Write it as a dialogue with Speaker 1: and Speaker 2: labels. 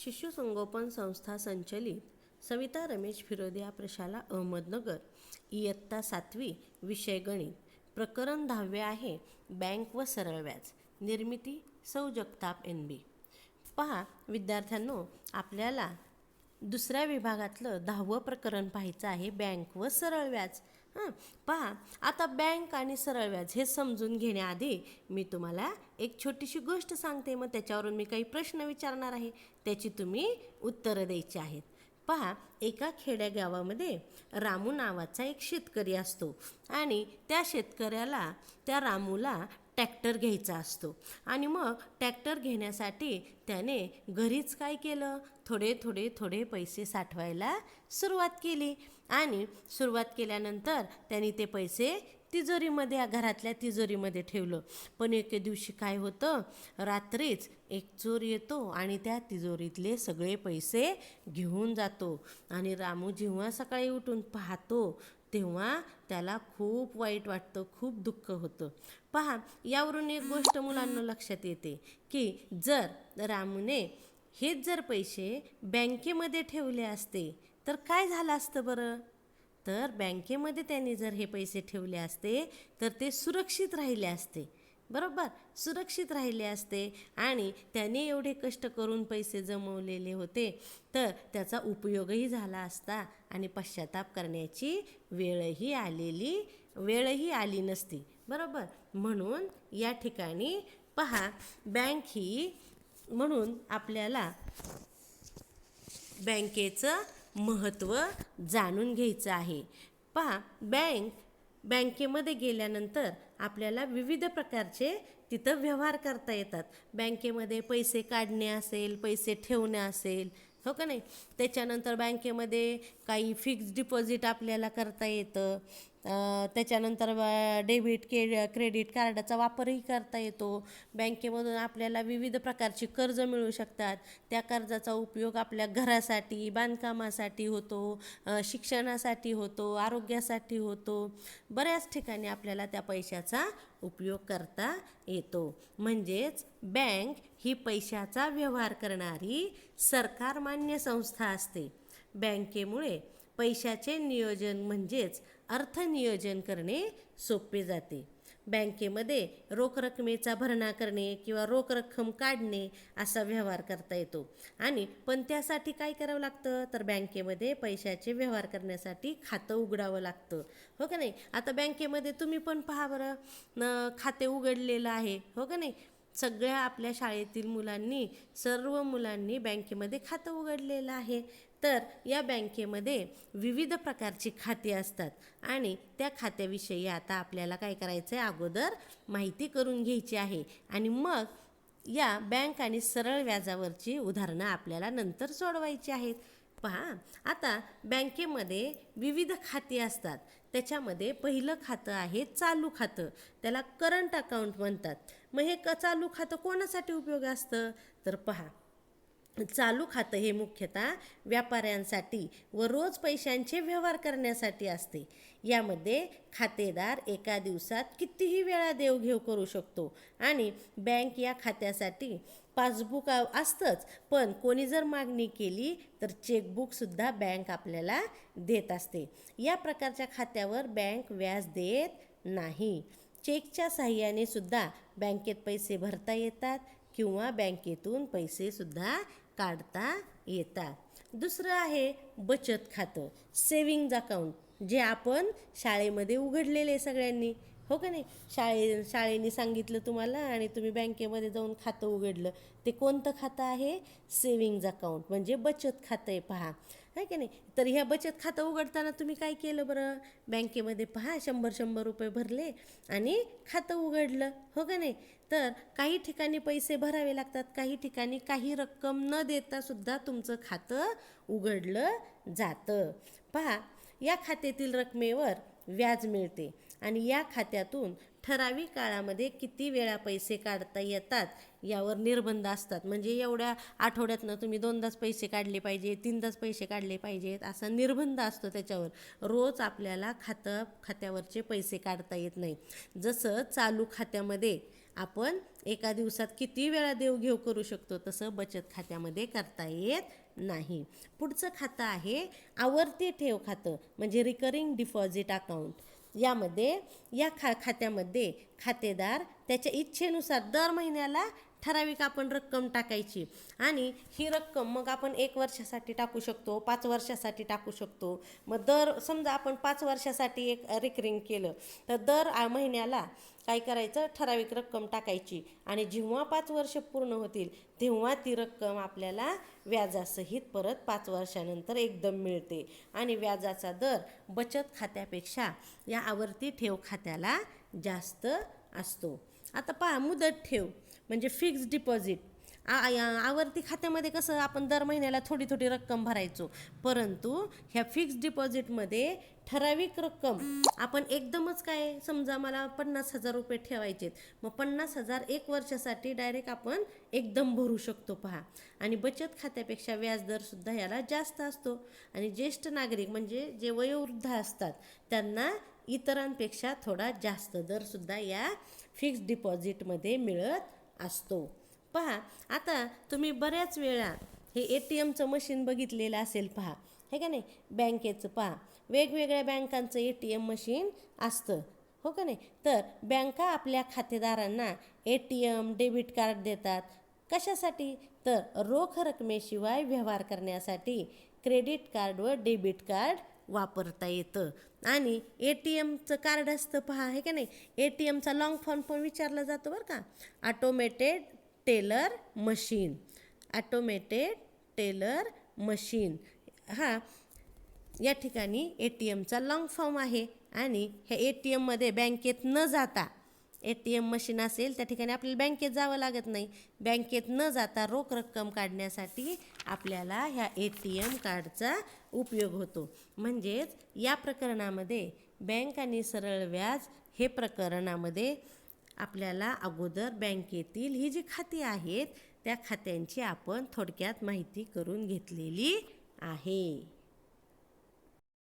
Speaker 1: शिशुसंगोपन संस्था संचलित. सविता रमेश फिरोदिया प्रशाला अहमदनगर. इयत्ता सातवी विषय गणित. प्रकरण दहावे आहे बँक व सरळ व्याज. निर्मिती सौ जगताप एन बी. पहा विद्यार्थ्यांनो आपल्याला दुसऱ्या विभागातलं दहावं प्रकरण पाहायचं आहे बँक व सरळ व्याज. हां पहा आता बँक आणि सरळ व्याज हे समजून घेण्याआधी मी तुम्हाला एक छोटीशी गोष्ट सांगते. मग त्याच्यावरून मी काही प्रश्न विचारणार आहे. त्याची तुम्ही उत्तरं द्यायची आहेत. पहा एका खेड्यागावामध्ये रामू नावाचा एक शेतकरी असतो आणि त्या शेतकऱ्याला त्या रामूला टॅक्टर घ्यायचा असतो. आणि मग टॅक्टर घेण्यासाठी त्याने घरीच काय केलं? थोडे थोडे थोडे पैसे साठवायला सुरुवात केली. आणि सुरुवात केल्यानंतर त्यांनी ते पैसे तिजोरीमध्ये घरातल्या तिजोरीमध्ये ठेवलं. पण एके दिवशी काय होतं? रात्रीच एक चोर येतो आणि त्या तिजोरीतले सगळे पैसे घेऊन जातो. आणि रामू जेव्हा सकाळी उठून पाहतो तेव्हा त्याला खूप वाईट वाटतं खूप दुःख होतं. पहा यावरून एक गोष्ट मुलांना लक्षात येते की जर रामूने हेच जर पैसे बँकेमध्ये ठेवले असते तर काय झालं असतं बरं? तर बँकेमध्ये त्यांनी जर हे पैसे ठेवले असते तर ते सुरक्षित राहिले असते. बरोबर? सुरक्षित राहिले असते आणि त्याने एवढे कष्ट करून पैसे जमवलेले होते. तर त्याचा उपयोगही झाला असता आणि पश्चाताप करण्याची वेळही आलेली वेळही आली नसती. बरोबर? म्हणून या ठिकाणी पहा बँक ही म्हणून आपल्याला बँकेचं महत्त्व जाणून घ्यायचं आहे. पहा बँक बँकेमध्ये गेल्यानंतर आपल्याला विविध प्रकारचे तिथं व्यवहार करता येतात. बँकेमध्ये पैसे काढणे असेल पैसे ठेवणे असेल हो का नाही? त्याच्यानंतर बँकेमध्ये काही फिक्स्ड डिपॉझिट आपल्याला करता येतं. त्याच्यानंतर डेबिट के क्रेडिट कार्डाचा वापरही करता येतो. बँकेमधून आपल्याला विविध प्रकारची कर्ज मिळू शकतात. त्या कर्जाचा उपयोग आपल्या घरासाठी बांधकामासाठी होतो शिक्षणासाठी होतो आरोग्यासाठी होतो. बऱ्याच ठिकाणी आपल्याला त्या पैशाचा उपयोग करता येतो. म्हणजेच बँक ही पैशाचा व्यवहार करणारी सरकारमान्य संस्था असते. बँकेमुळे पैशाचे नियोजन म्हणजेच अर्थनियोजन करणे सोपे जाते. बँकेमध्ये रोख रकमेचा भरणा करणे किंवा रोख रक्कम काढणे असा व्यवहार करता येतो. आणि पण त्यासाठी काय करावं लागतं? तर बँकेमध्ये पैशाचे व्यवहार करण्यासाठी खातं उघडावं लागतं. हो का नाही? आता बँकेमध्ये तुम्ही पण पहा बरं. खाते उघडलेलं आहे. हो का नाही? सगळ्या आपल्या शाळेतील मुलांनी सर्व मुलांनी बँकेमध्ये खातं उघडलेलं आहे. तर या बँकेमध्ये विविध प्रकारची खाती असतात. आणि त्या खात्याविषयी आता आपल्याला काय करायचं आहे अगोदर माहिती करून घ्यायची आहे. आणि मग या बँक आणि सरळ व्याजावरची उदाहरणं आपल्याला नंतर सोडवायची आहेत. पहा आता बँकेमध्ये विविध खाती असतात. त्याच्यामध्ये पहिलं खातं आहे चालू खातं. त्याला करंट अकाउंट म्हणतात. मग हे क चालू खातं कोणासाठी उपयोग असतं तर पहा चालू खातं हे मुख्यतः व्यापाऱ्यांसाठी व रोज पैशांचे व्यवहार करण्यासाठी असते. यामध्ये खातेदार एका दिवसात कितीही वेळा देवघेव करू शकतो आणि बँक या खात्यासाठी पासबुक असतंच पण कोणी जर मागणी केली तर चेकबुकसुद्धा बँक आपल्याला देत असते. या प्रकारच्या खात्यावर बँक व्याज देत नाही. चेकच्या साह्याने सुद्धा बँकेत पैसे भरता येतात किंवा बँकेतून पैसेसुद्धा काढता येतात दुसरं आहे बचत खातं सेविंग्ज अकाउंट जे आपण शाळेमध्ये उघडलेले सगळ्यांनी. हो का नाही? शाळे शाळेने सांगितलं तुम्हाला आणि तुम्ही बँकेमध्ये जाऊन खातं उघडलं. ते कोणतं खातं आहे? सेविंग्ज अकाउंट म्हणजे बचत खातं आहे. पहा आहे की नाही? तर ह्या बचत खातं उघडताना तुम्ही काय केलं बरं? बँकेमध्ये पहा शंभर शंभर रुपये भरले आणि खातं उघडलं हो का नाही? तर काही ठिकाणी पैसे भरावे लागतात काही ठिकाणी काही रक्कम न देता सुद्धा तुमचं खातं उघडलं जातं. पहा या खात्यातील रकमेवर व्याज मिळते. आणि या खात्यातून ठराविक काळामध्ये किती वेळा पैसे काढता येतात यावर निर्बंध असतात. म्हणजे एवढ्या आठवड्यातनं तुम्ही दोनदाच पैसे काढले पाहिजे तीनदाच पैसे काढले पाहिजेत असा निर्बंध असतो त्याच्यावर. रोज आपल्याला खातं खात्यावरचे पैसे काढता येत नाही. जसं चालू खात्यामध्ये आपण एका दिवसात किती वेळा देवघेव करू शकतो तसं बचत खात्यामध्ये करता येत नाही. पुढचं खातं आहे आवर्ती ठेव खातं म्हणजे रिकरिंग डिपॉझिट अकाउंट यामध्ये या खा खात्यामध्ये खातेदार त्याच्या इच्छेनुसार दर महिन्याला ठराविक आपण रक्कम टाकायची. आणि ही रक्कम मग आपण एक वर्षासाठी टाकू शकतो पाच वर्षासाठी टाकू शकतो. मग दर समजा आपण पाच वर्षासाठी एक रिकरिंग केलं तर दर महिन्याला काय करायचं? ठराविक रक्कम टाकायची. आणि जेव्हा पाच वर्ष पूर्ण होतील तेव्हा ती रक्कम आपल्याला व्याजासहित परत पाच वर्षानंतर एकदम मिळते. आणि व्याजाचा दर बचत खात्यापेक्षा या आवर्ती ठेव खात्याला जास्त असतो. आता पहा मुदत ठेव. म्हणजे फिक्स्ड डिपॉझिट आवर्ती खात्यामध्ये कसं आपण दर महिन्याला थोडी थोडी रक्कम भरायचो. परंतु ह्या फिक्स डिपॉझिटमध्ये ठराविक रक्कम आपण एकदमच काय समजा मला पन्नास हजार रुपये ठेवायचेत मग पन्नास हजार एक वर्षासाठी डायरेक्ट आपण एकदम भरू शकतो पहा. आणि बचत खात्यापेक्षा व्याजदरसुद्धा याला जास्त असतो. आणि ज्येष्ठ नागरिक म्हणजे जे वयोवृद्ध असतात त्यांना इतरांपेक्षा थोडा जास्त दरसुद्धा या फिक्स्ड डिपॉझिटमध्ये मिळत असतो. पहा आता तुम्ही बऱ्याच वेळा हे ए टी एमचं मशीन बघितलेलं असेल पहा. हे का नाही? बँकेचं पहा. वेगवेगळ्या बँकांचं ए टी एम मशीन असतं. हो का नाही? तर बँका आपल्या खातेदारांना A T M debit card देतात. कशासाठी? तर रोख रकमेशिवाय व्यवहार करण्यासाठी क्रेडिट कार्ड व डेबिट कार्ड वापरता येतं. आणि ए टी एमचं कार्ड असतं पहा आहे का नाही? ए टी एमचा लॉंग फॉर्म पण विचारला जातो बरं का? Automated teller machine automated teller machine हा या ठिकाणी ए टी एमचा लॉंग फॉर्म आहे आणि ह्या ए टी एममध्ये बँकेत न जाता ए टी एम मशीन असेल त्या ठिकाणी आपल्याला बँकेत जावं लागत नाही. बँकेत न जाता रोख रक्कम काढण्यासाठी आपल्याला ह्या ए टी एम कार्डचा उपयोग होतो. म्हणजेच या प्रकरणामध्ये बँक आणि सरळ व्याज हे प्रकरणामध्ये आपल्याला अगोदर बँकेतील ही जी खाती आहेत त्या खात्यांची आपण थोडक्यात माहिती करून घेतलेली आहे.